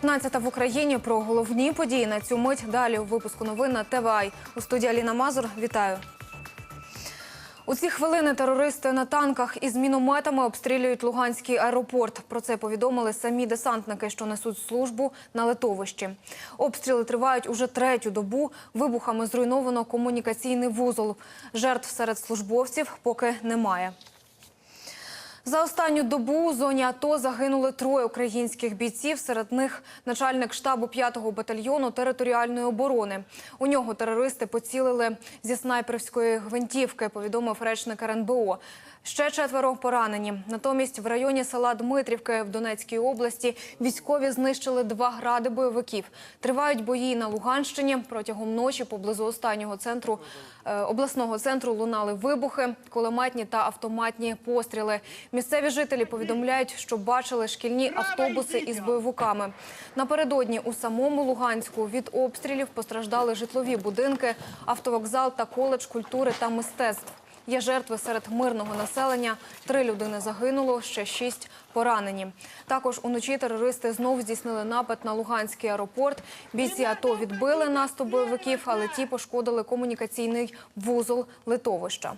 15 в Україні про головні події на цю мить. Далі у випуску новин на ТВАЙ. У студії Аліна Мазур. Вітаю. У ці хвилини терористи на танках із мінометами обстрілюють Луганський аеропорт. Про це повідомили самі десантники, що несуть службу на литовищі. Обстріли тривають уже третю добу. Вибухами зруйновано комунікаційний вузол. Жертв серед службовців поки немає. За останню добу у зоні АТО загинули троє українських бійців. Серед них начальник штабу 5-го батальйону територіальної оборони. У нього терористи поцілили зі снайперської гвинтівки, повідомив речник РНБО. Ще четверо поранені. Натомість в районі села Дмитрівки в Донецькій області військові знищили два гради бойовиків. Тривають бої на Луганщині. Протягом ночі поблизу останнього центру е, обласного центру лунали вибухи, кулеметні та автоматні постріли. Місцеві жителі повідомляють, що бачили шкільні автобуси із бойовиками. Напередодні у самому Луганську від обстрілів постраждали житлові будинки, автовокзал та коледж культури та мистецтв. Є жертви серед мирного населення. Три людини загинуло, ще шість поранені. Також уночі терористи знов здійснили напад на Луганський аеропорт. Бійці АТО відбили наступ бойовиків, але ті пошкодили комунікаційний вузол литовища.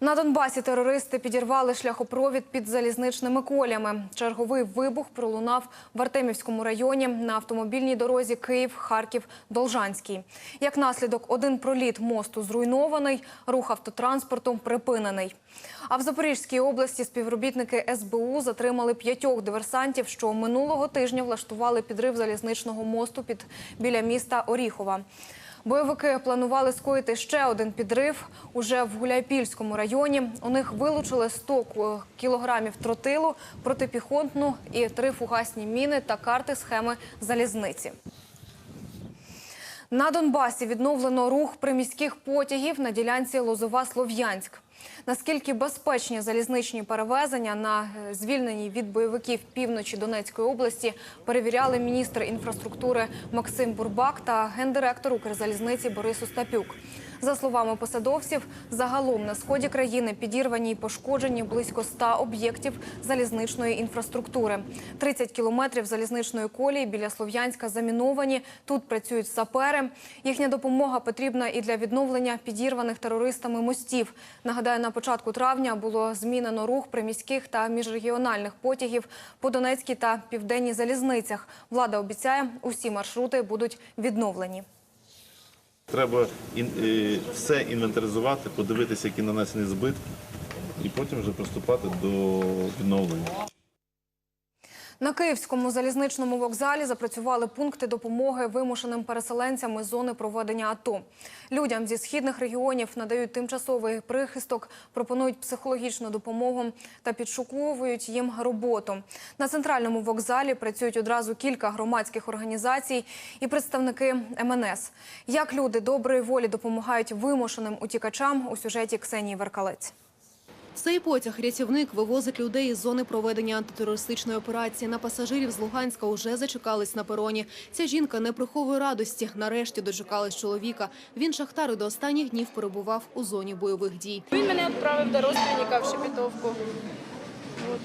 На Донбасі терористи підірвали шляхопровід під залізничними колями. Черговий вибух пролунав в Артемівському районі на автомобільній дорозі Київ-Харків-Должанський. Як наслідок, один проліт мосту зруйнований, рух автотранспорту припинений. А в Запорізькій області співробітники СБУ затримали п'ятьох диверсантів, що минулого тижня влаштували підрив залізничного мосту під біля міста Оріхова. Бойовики планували скоїти ще один підрив уже в Гуляйпільському районі. У них вилучили 100 кілограмів тротилу, протипіхотну і три фугасні міни та карти схеми залізниці. На Донбасі відновлено рух приміських потягів на ділянці Лозова-Слов'янськ. Наскільки безпечні залізничні перевезення на е, звільненій від бойовиків півночі Донецької області перевіряли міністр інфраструктури Максим Бурбак та гендиректор Укрзалізниці Борис Остапюк. За словами посадовців, загалом на сході країни підірвані й пошкоджені близько 100 об'єктів залізничної інфраструктури. 30 кілометрів залізничної колії біля Слов'янська заміновані. Тут працюють сапери. Їхня допомога потрібна і для відновлення підірваних терористами мостів. Нагадаю, на початку травня було змінено рух приміських та міжрегіональних потягів по Донецькій та південній залізницях. Влада обіцяє, усі маршрути будуть відновлені. Треба е, все інвентаризувати, подивитися, які нанесені збитки, і потім вже приступати до відновлення. На Київському залізничному вокзалі запрацювали пункти допомоги вимушеним переселенцям із зони проведення АТО. Людям зі східних регіонів надають тимчасовий прихисток, пропонують психологічну допомогу та підшуковують їм роботу. На центральному вокзалі працюють одразу кілька громадських організацій і представники МНС. Як люди доброї волі допомагають вимушеним утікачам у сюжеті Ксенії Веркалець. Цей потяг рятівник вивозить людей із зони проведення антитерористичної операції. На пасажирів з Луганська уже зачекались на пероні. Ця жінка не приховує радості. Нарешті дочекались чоловіка. Він шахтар і до останніх днів перебував у зоні бойових дій. Він мене відправив до родственника в Шепетовку. От.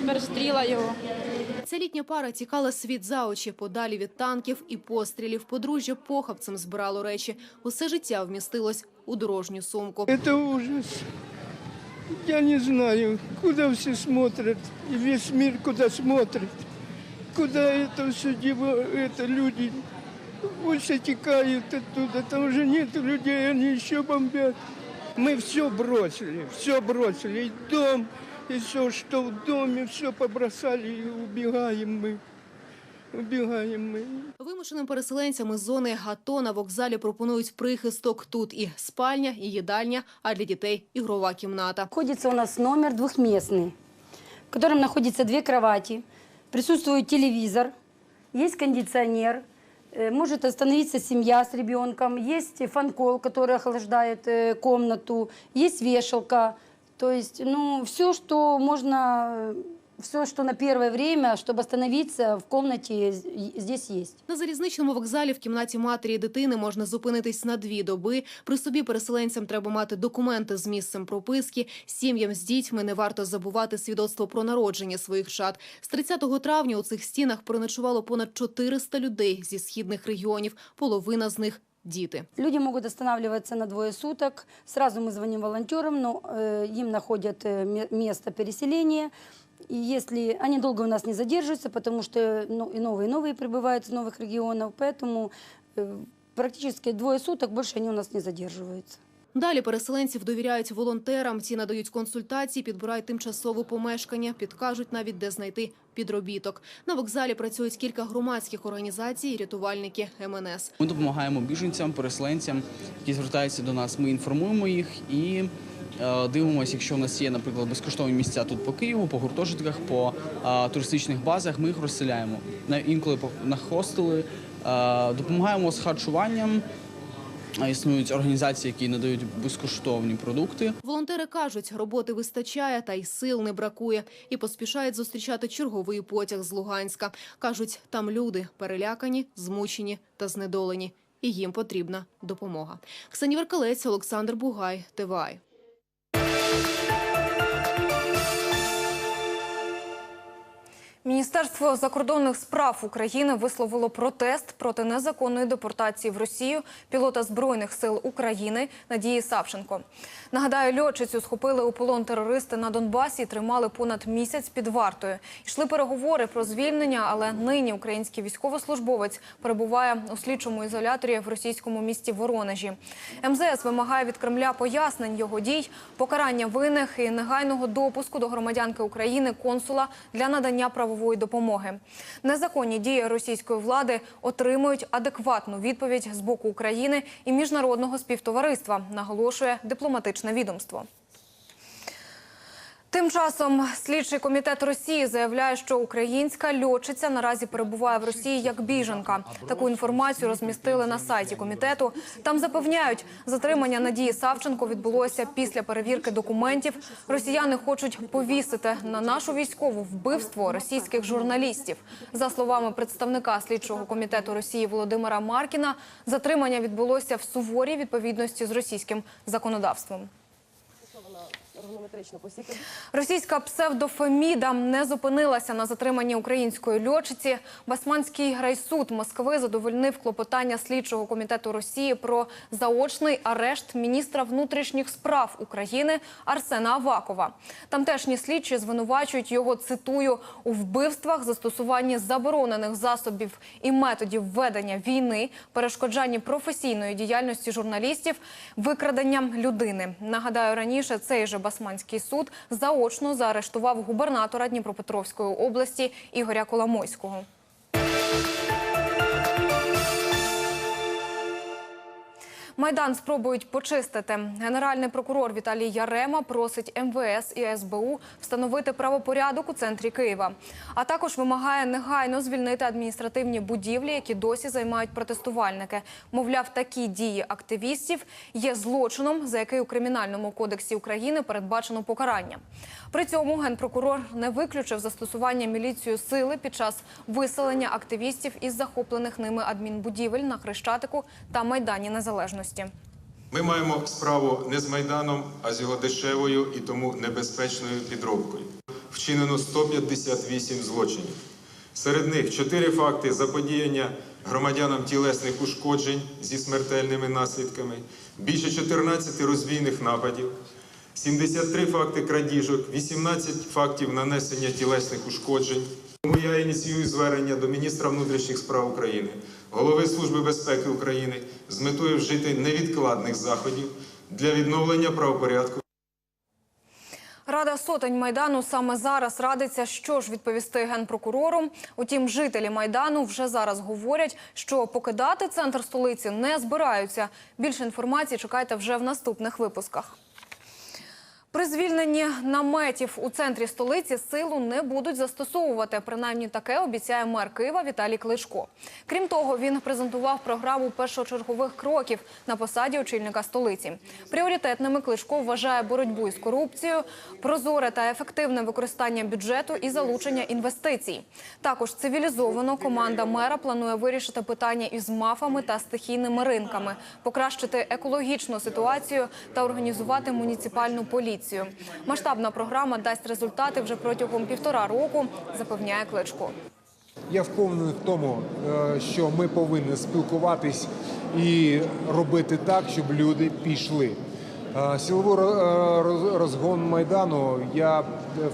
Тепер стріла його. Ця літня пара тікала світ за очі, подалі від танків і пострілів. Подружжя похабцем збирало речі. Усе життя вмістилось у дорожню сумку. Это ужас. Я не знаю, куда все смотрят, и весь мир куда смотрит. Куда это все дева, это люди больше текают оттуда, там уже нет людей, они еще бомбят. Мы все бросили, все бросили, и дом, и все, что в доме, все побросали, и убегаем мы. Убегаем мы. Вимушеним переселенцям із зони АТО на вокзалі пропонують прихисток. Тут і спальня, і їдальня, а для дітей – ігрова кімната. Находится у нас номер двухместный, в котором находится две кровати, присутствует телевизор, есть кондиционер, э, может остановиться семья с ребенком, есть фанкол, который охлаждает э, комнату, есть вешалка. То есть, ну, все, что можно э, все, что на первое время, чтобы остановиться в комнате, з- здесь есть. На залізничному вокзалі в кімнаті матері і дитини можна зупинитись на дві доби. При собі переселенцям треба мати документи з місцем прописки. Сім'ям з дітьми не варто забувати свідоцтво про народження своїх чад. З 30 травня у цих стінах проночувало понад 400 людей зі східних регіонів. Половина з них діти. Люди могут останавливаться на двое суток. Сразу мы звоним волонтерам, но э, им находят э, ме- место переселения. И если они долго у нас не задерживаются, потому что ну, и новые, и новые прибывают из новых регионов, поэтому э, практически двое суток больше они у нас не задерживаются. Далі переселенців довіряють волонтерам. Ті надають консультації, підбирають тимчасове помешкання, підкажуть навіть, де знайти підробіток. На вокзалі працюють кілька громадських організацій і рятувальники МНС. Ми допомагаємо біженцям, переселенцям, які звертаються до нас. Ми інформуємо їх і е, дивимося, якщо у нас є, наприклад, безкоштовні місця тут по Києву, по гуртожитках, по е, туристичних базах. Ми їх розселяємо. Інколи на хостели, е, допомагаємо з харчуванням. Е, Існують організації, які надають безкоштовні продукти. Волонтери кажуть, роботи вистачає, та й сил не бракує. І поспішають зустрічати черговий потяг з Луганська. Кажуть, там люди перелякані, змучені та знедолені. І їм потрібна допомога. Ксенія Веркалець, Олександр Бугай, ТВАЙ. Міністерство закордонних справ України висловило протест проти незаконної депортації в Росію пілота збройних сил України Надії Савченко. Нагадаю, льотчицю схопили у полон терористи на Донбасі і тримали понад місяць під вартою. Йшли переговори про звільнення, але нині український військовослужбовець перебуває у слідчому ізоляторі в російському місті Воронежі. МЗС вимагає від Кремля пояснень його дій, покарання винних і негайного допуску до громадянки України консула для надання правової допомоги. Незаконні дії російської влади отримують адекватну відповідь з боку України і міжнародного співтовариства, наголошує дипломатичне відомство. Тим часом слідчий комітет Росії заявляє, що українська льотчиця наразі перебуває в Росії як біженка. Таку інформацію розмістили на сайті комітету. Там запевняють, затримання Надії Савченко відбулося після перевірки документів. Росіяни хочуть повісити на нашу військову вбивство російських журналістів. За словами представника слідчого комітету Росії Володимира Маркіна, затримання відбулося в суворій відповідності з російським законодавством. Російська псевдофеміда не зупинилася на затриманні української льотчиці. Басманський райсуд Москви задовольнив клопотання слідчого комітету Росії про заочний арешт міністра внутрішніх справ України Арсена Авакова. Тамтешні слідчі звинувачують його цитую у вбивствах, застосуванні заборонених засобів і методів ведення війни, перешкоджанні професійної діяльності журналістів, викраденням людини. Нагадаю, раніше цей же Басманський суд заочно заарештував губернатора Дніпропетровської області Ігоря Коломойського. Майдан спробують почистити. Генеральний прокурор Віталій Ярема просить МВС і СБУ встановити правопорядок у центрі Києва. А також вимагає негайно звільнити адміністративні будівлі, які досі займають протестувальники. Мовляв, такі дії активістів є злочином, за який у кримінальному кодексі України передбачено покарання. При цьому генпрокурор не виключив застосування міліцією сили під час виселення активістів із захоплених ними адмінбудівель на Хрещатику та Майдані Незалежності. Ми маємо справу не з Майданом, а з його дешевою і тому небезпечною підробкою. Вчинено 158 злочинів. Серед них 4 факти заподіяння громадянам тілесних ушкоджень зі смертельними наслідками, більше 14 розбійних нападів, 73 факти крадіжок, 18 фактів нанесення тілесних ушкоджень. Тому я ініціюю звернення до міністра внутрішніх справ України, голови Служби безпеки України з метою вжити невідкладних заходів для відновлення правопорядку Рада сотень майдану саме зараз радиться, що ж відповісти генпрокурору. Утім, жителі майдану вже зараз говорять, що покидати центр столиці не збираються. Більше інформації чекайте вже в наступних випусках. При звільненні наметів у центрі столиці силу не будуть застосовувати. Принаймні таке обіцяє мер Києва Віталій Кличко. Крім того, він презентував програму першочергових кроків на посаді очільника столиці. Пріоритетними Кличко вважає боротьбу із корупцією, прозоре та ефективне використання бюджету і залучення інвестицій. Також цивілізовано команда мера планує вирішити питання із мафами та стихійними ринками, покращити екологічну ситуацію та організувати муніципальну поліцію. Масштабна програма дасть результати вже протягом півтора року, запевняє Кличко. Я впевнений в тому, е, що ми повинні спілкуватись і робити так, щоб люди пішли. Е, Силовий е, роз- розгон майдану, я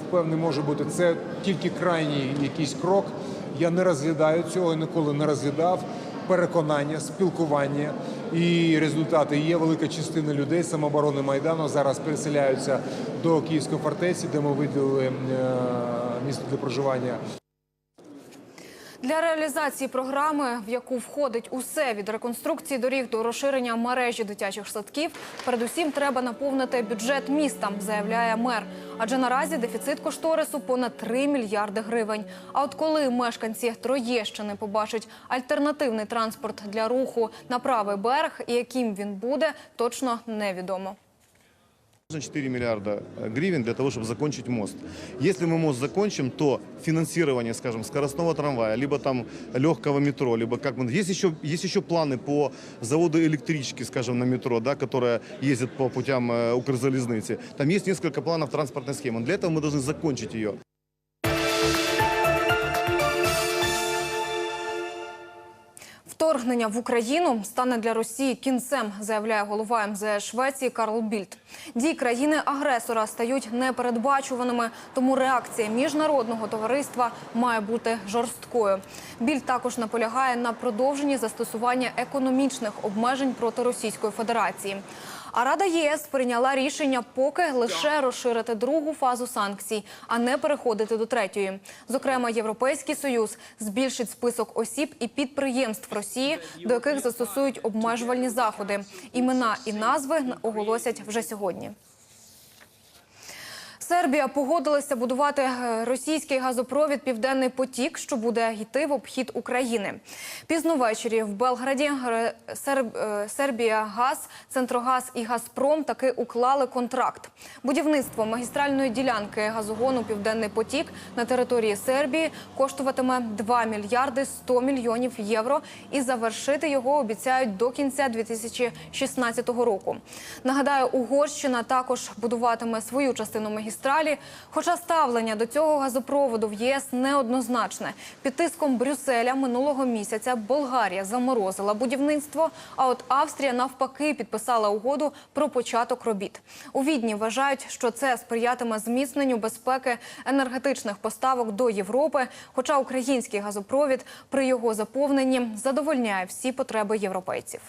впевнений, може бути це тільки крайній якийсь крок. Я не розглядаю цього, ніколи не розглядав. Переконання, спілкування і результати є. Велика частина людей самооборони майдану зараз переселяються до Київської фортеці, де ми виділили е, місто для проживання. Для реалізації програми, в яку входить усе від реконструкції доріг до розширення мережі дитячих садків, передусім треба наповнити бюджет міста, заявляє мер. Адже наразі дефіцит кошторису понад 3 мільярди гривень. А от коли мешканці Троєщини побачать альтернативний транспорт для руху на правий берег і яким він буде, точно невідомо. Нужно 4 миллиарда гривен для того, чтобы закончить мост. Если мы мост закончим, то финансирование, скажем, скоростного трамвая, либо там легкого метро, либо как мы... Есть еще, есть еще планы по заводу электрички, скажем, на метро, да, которая ездит по путям э, Укрзалезницы. Там есть несколько планов транспортной схемы. Для этого мы должны закончить ее. Вторгнення в Україну стане для Росії кінцем, заявляє голова МЗС Швеції Карл Більд. Дії країни-агресора стають непередбачуваними, тому реакція міжнародного товариства має бути жорсткою. Більд також наполягає на продовженні застосування економічних обмежень проти Російської Федерації. А Рада ЄС прийняла рішення поки лише розширити другу фазу санкцій, а не переходити до третьої. Зокрема, Європейський союз збільшить список осіб і підприємств Росії, до яких застосують обмежувальні заходи. Імена і назви оголосять вже сьогодні. Сербія погодилася будувати е, російський газопровід Південний потік, що буде йти в обхід України. Пізно ввечері в Белграді е, Серб- е, Сербія Газ, Центрогаз і Газпром таки уклали контракт. Будівництво магістральної ділянки газогону Південний потік на території Сербії коштуватиме 2 мільярди 100 мільйонів євро, і завершити його обіцяють до кінця 2016 року. Нагадаю, Угорщина також будуватиме свою частину магістралі. Хоча ставлення до цього газопроводу в ЄС неоднозначне. Під тиском Брюсселя минулого місяця Болгарія заморозила будівництво. А от Австрія навпаки підписала угоду про початок робіт. У Відні вважають, що це сприятиме зміцненню безпеки енергетичних поставок до Європи. Хоча український газопровід при його заповненні задовольняє всі потреби європейців.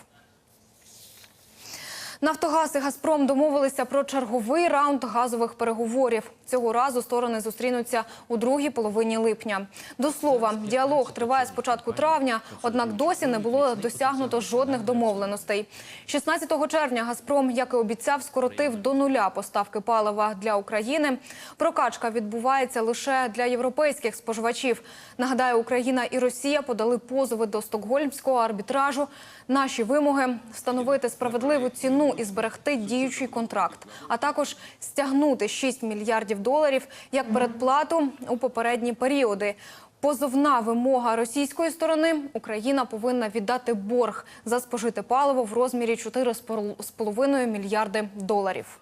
Нафтогаз і Газпром домовилися про черговий раунд газових переговорів. Цього разу сторони зустрінуться у другій половині липня. До слова, діалог триває з початку травня, однак досі не було досягнуто жодних домовленостей. 16 червня Газпром, як і обіцяв, скоротив до нуля поставки палива для України. Прокачка відбувається лише для європейських споживачів. Нагадаю, Україна і Росія подали позови до стокгольмського арбітражу. Наші вимоги встановити справедливу ціну і зберегти діючий контракт, а також стягнути 6 мільярдів доларів як передплату у попередні періоди. Позовна вимога російської сторони Україна повинна віддати борг за спожите паливо в розмірі 4,5 мільярди доларів.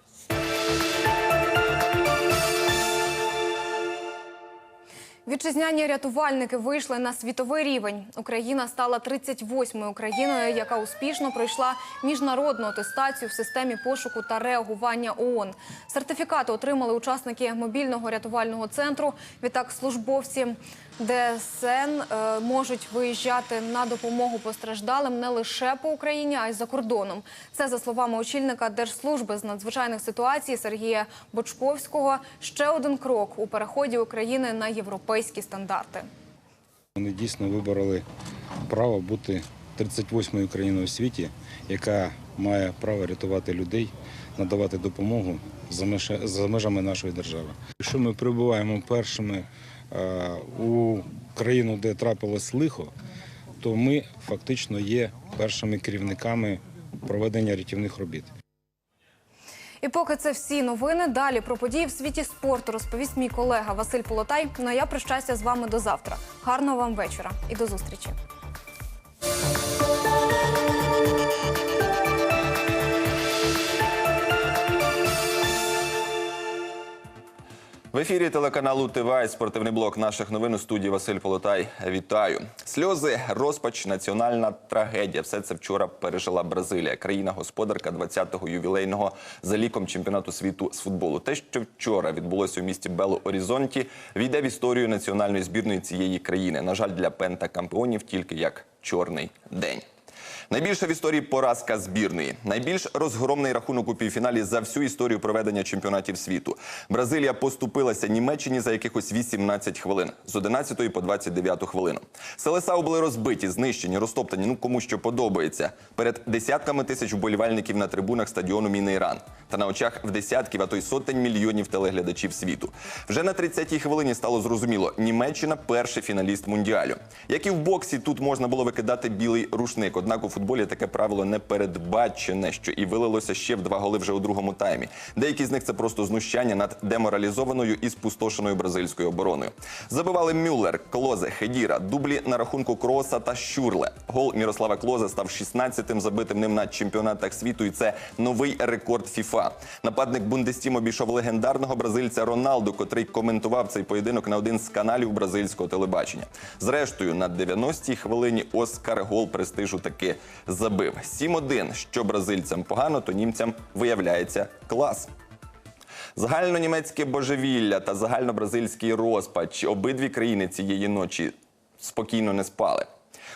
Вітчизняні рятувальники вийшли на світовий рівень. Україна стала 38-ю країною, яка успішно пройшла міжнародну атестацію в системі пошуку та реагування ООН. Сертифікати отримали учасники мобільного рятувального центру. Відтак службовці ДСН е, можуть виїжджати на допомогу постраждалим не лише по Україні, а й за кордоном. Це за словами очільника Держслужби з надзвичайних ситуацій Сергія Бочковського. Ще один крок у переході України на європейські стандарти. Вони дійсно вибороли право бути 38-ю країною у світі, яка має право рятувати людей, надавати допомогу за межами нашої держави. Якщо ми прибуваємо першими у країну, де трапилось лихо, то ми фактично є першими керівниками проведення рятівних робіт. І поки це всі новини, далі про події в світі спорту розповість мій колега Василь Полотай. Ну а я прощаюся з вами до завтра. Гарного вам вечора і до зустрічі. В ефірі телеканалу ТВА спортивний блок наших новин у студії Василь Полотай. Вітаю. Сльози, розпач, національна трагедія. Все це вчора пережила Бразилія, країна-господарка 20-го ювілейного за ліком чемпіонату світу з футболу. Те, що вчора відбулося у місті Бело Орізонті, війде в історію національної збірної цієї країни. На жаль, для пентакампіонів тільки як чорний день. Найбільша в історії поразка збірної, найбільш розгромний рахунок у півфіналі за всю історію проведення чемпіонатів світу. Бразилія поступилася Німеччині за якихось 18 хвилин з 11 по 29 хвилину. Селеса були розбиті, знищені, розтоптані. Ну кому що подобається. Перед десятками тисяч вболівальників на трибунах стадіону Мінейран та на очах в десятків, а то й сотень мільйонів телеглядачів світу. Вже на 30-й хвилині стало зрозуміло, Німеччина перший фіналіст мундіалю. Як і в боксі, тут можна було викидати білий рушник. Однак у футболі таке правило не передбачене, що і вилилося ще в два голи вже у другому таймі. Деякі з них це просто знущання над деморалізованою і спустошеною бразильською обороною. Забивали Мюллер, Клозе, Хедіра, дублі на рахунку Кроса та Щурле. Гол Мірослава Клозе став 16-тим забитим ним на чемпіонатах світу, і це новий рекорд ФІФА. Нападник Бундестім обійшов легендарного бразильця Роналду, котрий коментував цей поєдинок на один з каналів бразильського телебачення. Зрештою, на 90-й хвилині Оскар гол престижу таки забив. 7-1. Що бразильцям погано, то німцям виявляється клас. Загальнонімецьке божевілля та загальнобразильський розпач обидві країни цієї ночі спокійно не спали.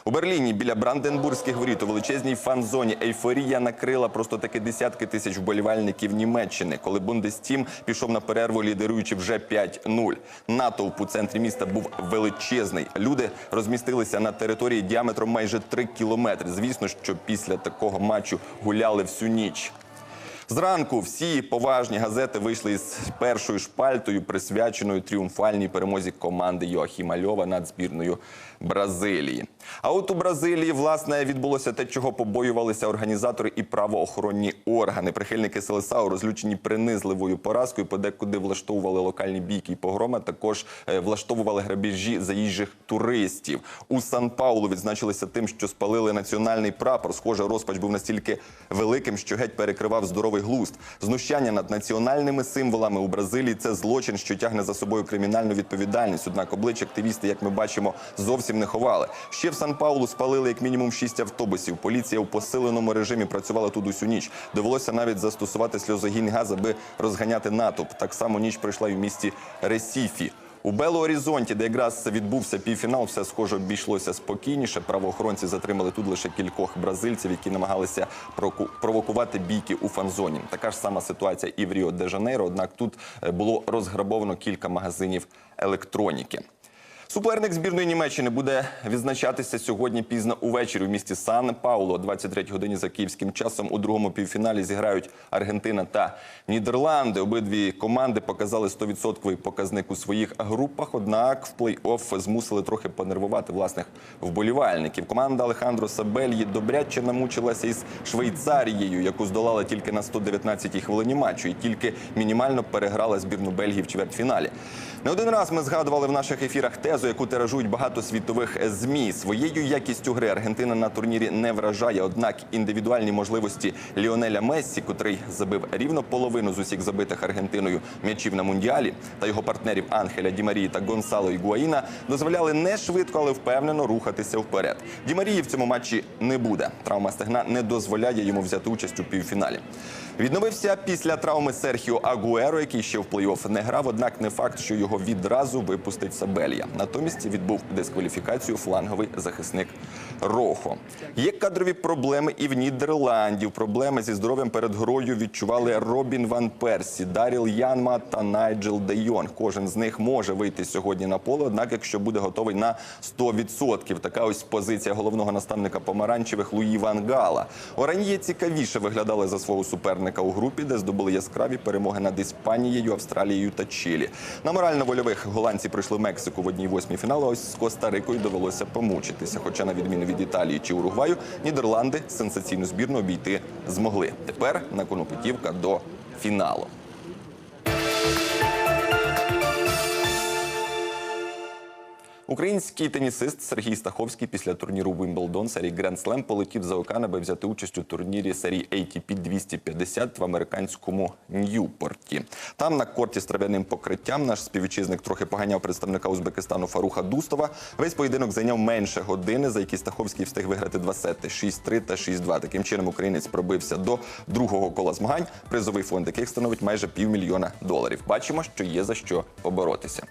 У Берліні біля Бранденбурзьких воріт у величезній фан-зоні ейфорія накрила просто таки десятки тисяч вболівальників Німеччини, коли Бундестім пішов на перерву, лідеруючи вже 5-0. Натовп у центрі міста був величезний. Люди розмістилися на території діаметром майже 3 кілометри. Звісно, що після такого матчу гуляли всю ніч. Зранку всі поважні газети вийшли з першою шпальтою, присвяченою тріумфальній перемозі команди Йоахіма Льова над збірною Бразилії. А от у Бразилії власне відбулося те, чого побоювалися організатори і правоохоронні органи. Прихильники Селесау, розлючені принизливою поразкою, подекуди влаштовували локальні бійки і погроми. Також е, влаштовували грабіжі заїжджих туристів. У Сан-Паулу відзначилися тим, що спалили національний прапор. Схоже, розпач був настільки великим, що геть перекривав здоровий глузд. Знущання над національними символами у Бразилії це злочин, що тягне за собою кримінальну відповідальність. Однак обличчя активісти, як ми бачимо, зовсім не ховали. Ще в Сан-Паулу спалили як мінімум шість автобусів. Поліція у посиленому режимі працювала тут усю ніч. Довелося навіть застосувати сльозогінний газ, аби розганяти натовп. Так само ніч пройшла і в місті Ресіфі. У Бело-Орізонті, де якраз відбувся півфінал, все схоже обійшлося спокійніше. Правоохоронці затримали тут лише кількох бразильців, які намагалися провокувати бійки у фан-зоні. Така ж сама ситуація і в Ріо де Жанейро. Однак тут е, було розграбовано кілька магазинів електроніки. Суперник збірної Німеччини буде відзначатися сьогодні пізно увечері у місті Сан Пауло. О 23 годині за київським часом у другому півфіналі зіграють Аргентина та Нідерланди. Обидві команди показали 100% показник у своїх групах. Однак в плей-офф змусили трохи понервувати власних вболівальників. Команда Алехандро Сабельї добряче намучилася із Швейцарією, яку здолала тільки на 119-й хвилині матчу, і тільки мінімально переграла збірну Бельгії в чвертьфіналі. Не один раз ми згадували в наших ефірах тезу, яку тиражують багато світових змі. Своєю якістю гри Аргентина на турнірі не вражає. Однак індивідуальні можливості Ліонеля Мессі, котрий забив рівно половину з усіх забитих Аргентиною м'ячів на мундіалі, та його партнерів Анхеля Дімарії та Гонсало Ігуаїна дозволяли не швидко, але впевнено рухатися вперед. Дімарії в цьому матчі не буде. Травма стегна не дозволяє йому взяти участь у півфіналі. Відновився після травми Серхіо Агуеро, який ще в плей-офф не грав. Однак не факт, що його відразу випустить Сабелья. Натомість відбув дискваліфікацію фланговий захисник Рохо. Є кадрові проблеми і в Нідерландів. Проблеми зі здоров'ям перед грою відчували Робін Ван Персі, Даріл Янма та Найджел Де Йонг. Кожен з них може вийти сьогодні на поле, однак якщо буде готовий на 100%. Така ось позиція головного наставника помаранчевих Луї Ван Гала. Оран'є цікавіше виглядали за свого суперника у групі, де здобули яскраві перемоги над Іспанією, Австралією та Чилі. На морально-вольових голландці пройшли Мексику в одній восьмій фіналу. а Ось з Коста-Рикою довелося помучитися. Хоча, на відміну від Італії чи Уругваю, Нідерланди сенсаційну збірну обійти змогли. Тепер на кону путівка до фіналу. Український тенісист Сергій Стаховський після турніру Wimbledon серії Grand Slam полетів за океан, аби взяти участь у турнірі серії ATP 250 в американському Ньюпорті. Там на корті з трав'яним покриттям наш співвітчизник трохи поганяв представника Узбекистану Фаруха Дустова. Весь поєдинок зайняв менше години, за які Стаховський встиг виграти два сети 6-3 та 6-2. Таким чином українець пробився до другого кола змагань, призовий фонд яких становить майже півмільйона доларів. Бачимо, що є за що поборотися.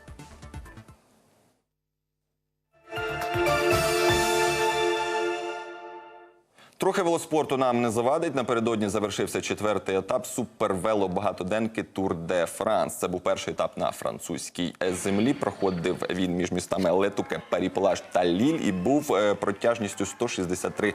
Трохи велоспорту нам не завадить. Напередодні завершився четвертий етап супервело багатоденки Тур де Франс. Це був перший етап на французькій землі. Проходив він між містами Летуке, Паріплаж та Ліль і був е, протяжністю 163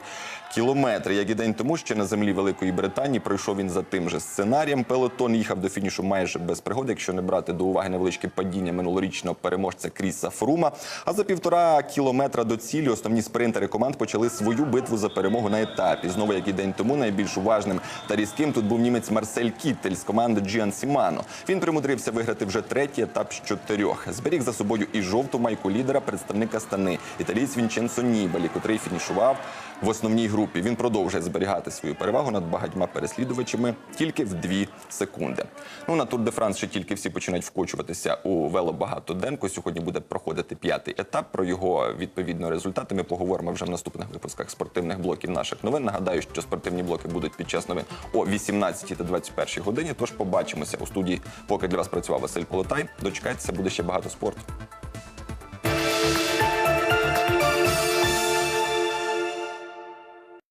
кілометри. Як і день тому, ще на землі Великої Британії пройшов він за тим же сценарієм. Пелотон їхав до фінішу майже без пригод, якщо не брати до уваги невеличке падіння минулорічного переможця Кріса Фрума. А за півтора кілометра до цілі основні спринтери команд почали свою битву за перемогу на етапі. Знову, як і день тому, найбільш уважним та різким тут був німець Марсель Кіттель з команди Джіан Сімано. Він примудрився виграти вже третій етап з чотирьох. Зберіг за собою і жовту майку лідера представника стани італійць Вінченцо Нібелі, котрий фінішував в основній групі. Він продовжує зберігати свою перевагу над багатьма переслідувачами тільки в дві секунди. Ну на Тур де Франс ще тільки всі починають вкочуватися у велобагатоденку. Сьогодні буде проходити п'ятий етап. Про його відповідно результати ми поговоримо вже в наступних випусках спортивних блоків наших новин. Нагадаю, що спортивні блоки будуть під час новин о 18 та 21 годині. Тож побачимося у студії. Поки для вас працював Василь Полотай. Дочекайтеся, буде ще багато спорту.